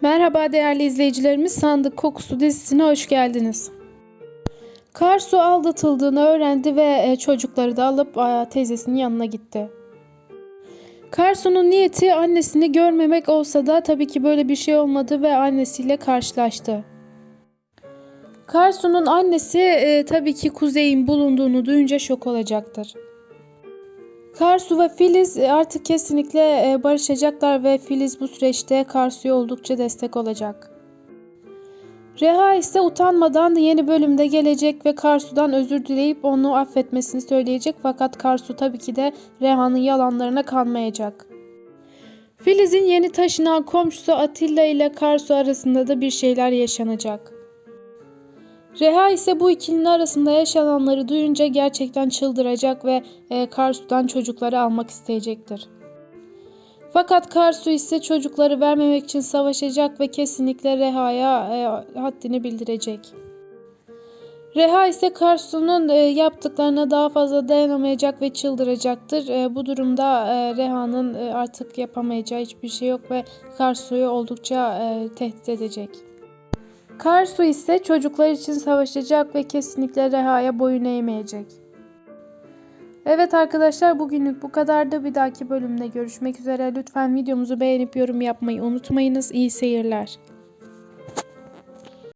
Merhaba değerli izleyicilerimiz. Sandık Kokusu dizisine hoş geldiniz. Karsu aldatıldığını öğrendi ve e, çocukları da alıp teyzesinin yanına gitti. Karsu'nun niyeti annesini görmemek olsa da tabii ki böyle bir şey olmadı ve annesiyle karşılaştı. Karsu'nun annesi e, tabii ki Kuzey'in bulunduğunu duyunca şok olacaktır. Karsu ve Filiz e, artık kesinlikle e, barışacaklar ve Filiz bu süreçte Karsu'ya oldukça destek olacak. Reha ise utanmadan yeni bölümde gelecek ve Karsu'dan özür dileyip onu affetmesini söyleyecek fakat Karsu tabii ki de Reha'nın yalanlarına kanmayacak. Filiz'in yeni taşınan komşusu Atilla ile Karsu arasında da bir şeyler yaşanacak. Reha ise bu ikilinin arasında yaşananları duyunca gerçekten çıldıracak ve e, Karsu'dan çocukları almak isteyecektir. Fakat Karsu ise çocukları vermemek için savaşacak ve kesinlikle Reha'ya e, haddini bildirecek. Reha ise Karsu'nun e, yaptıklarına daha fazla dayanamayacak ve çıldıracaktır. E, bu durumda e, Reha'nın e, artık yapamayacağı hiçbir şey yok ve Karsu'yu oldukça e, tehdit edecek. Karsu ise çocuklar için savaşacak ve kesinlikle Reha'ya boyun eğmeyecek. Evet arkadaşlar bugünlük bu kadardı. Bir dahaki bölümde görüşmek üzere. Lütfen videomuzu beğenip yorum yapmayı unutmayınız. İyi seyirler.